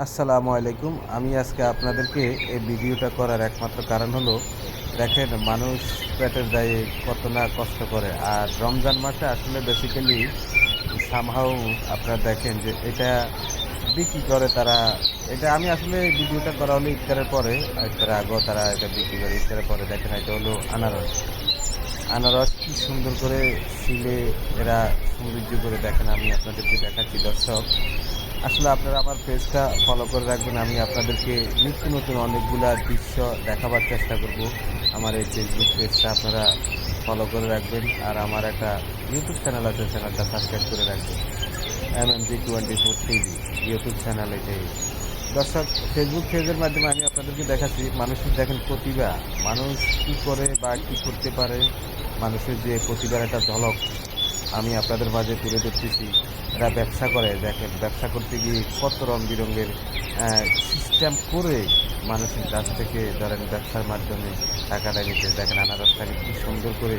আসসালামু আলাইকুম। আমি আজকে আপনাদেরকে এই ভিডিওটা করার একমাত্র কারণ হলো, দেখেন মানুষ পেটের দায়ে কত না কষ্ট করে। আর রমজান মাসে আসলে বেসিক্যালি সামহাও আপনারা দেখেন যে এটা বিক্রি করে তারা, এটা আমি আসলে ভিডিওটা করা হলো ইফতারের পরে ইফতারের আগেও তারা এটা বিক্রি করে, ইফতারের পরে দেখেন এটা হলো আনারস। আনারস কি সুন্দর করে সিলে এরা সৌন্দর্য করে দেখেন, আমি আপনাদেরকে দেখাচ্ছি দর্শক। আসলে আপনারা আমার পেজটা ফলো করে রাখবেন। আমি আপনাদেরকে নিত্য নতুন অনেকগুলা দৃশ্য দেখাবার চেষ্টা করব। আমার এই ফেসবুক পেজটা আপনারা ফলো করে রাখবেন আর আমার একটা ইউটিউব চ্যানেল আছে চ্যানেলটা সাবস্ক্রাইব করে রাখবেন। M M G twenty four TV YouTube channel এটাই। দর্শক ফেসবুক পেজের মাধ্যমে আমি আপনাদেরকে দেখাচ্ছি, মানুষের দেখেন প্রতিভা। মানুষ কী করে বা কী করতে পারে? মানুষের যে প্রতিভার একটা ঝলক আমি আপনাদের মাঝে তুলে ধরতেছি। এরা ব্যবসা করে, দেখেন, ব্যবসা করতে গিয়ে কত রং বিরঙ্গের সিস্টেম করে মানুষের কাছ থেকে ধরেন ব্যবসার মাধ্যমে টাকাটা নিতে দেখেন আনারসটাকে কি সুন্দর করে